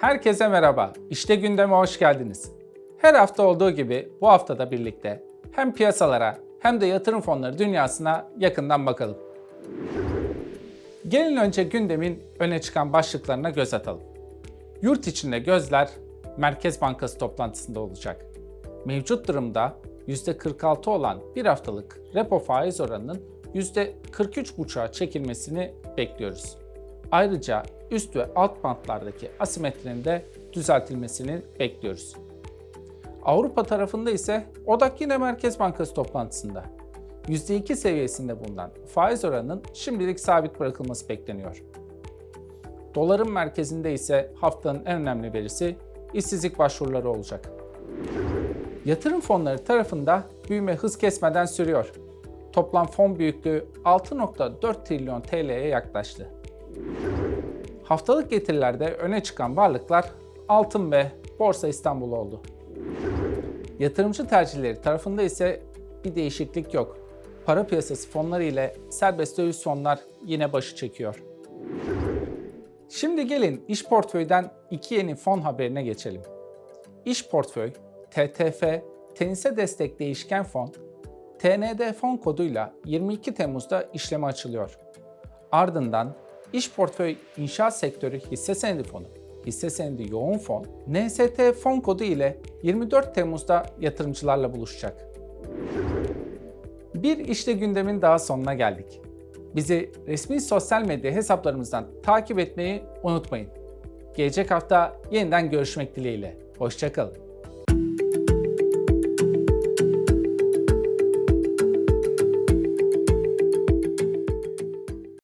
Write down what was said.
Herkese merhaba. İşte gündeme hoş geldiniz. Her hafta olduğu gibi bu hafta da birlikte hem piyasalara hem de yatırım fonları dünyasına yakından bakalım. Gelin önce gündemin öne çıkan başlıklarına göz atalım. Yurt içinde gözler Merkez Bankası toplantısında olacak. Mevcut durumda %46 olan bir haftalık repo faiz oranının %43,5'a çekilmesini bekliyoruz. Ayrıca üst ve alt bantlardaki asimetrinin de düzeltilmesini bekliyoruz. Avrupa tarafında ise odak yine Merkez Bankası toplantısında. %2 seviyesinde bulunan faiz oranının şimdilik sabit bırakılması bekleniyor. Doların merkezinde ise haftanın en önemli verisi işsizlik başvuruları olacak. Yatırım fonları tarafında büyüme hız kesmeden sürüyor. Toplam fon büyüklüğü 6.4 trilyon TL'ye yaklaştı. Haftalık getirilerde öne çıkan varlıklar altın ve Borsa İstanbul oldu. Yatırımcı tercihleri tarafında ise bir değişiklik yok. Para piyasası fonları ile serbest döviz fonlar yine başı çekiyor. Şimdi gelin iş portföyden iki yeni fon haberine geçelim. İş portföy, TTF, tenise destek değişken fon, TND fon koduyla 22 Temmuz'da işleme açılıyor. Ardından İş portföy inşaat sektörü hisse senedi fonu, hisse senedi yoğun fon, NST fon kodu ile 24 Temmuz'da yatırımcılarla buluşacak. Bir işte gündemin daha sonuna geldik. Bizi resmi sosyal medya hesaplarımızdan takip etmeyi unutmayın. Gelecek hafta yeniden görüşmek dileğiyle. Hoşçakalın.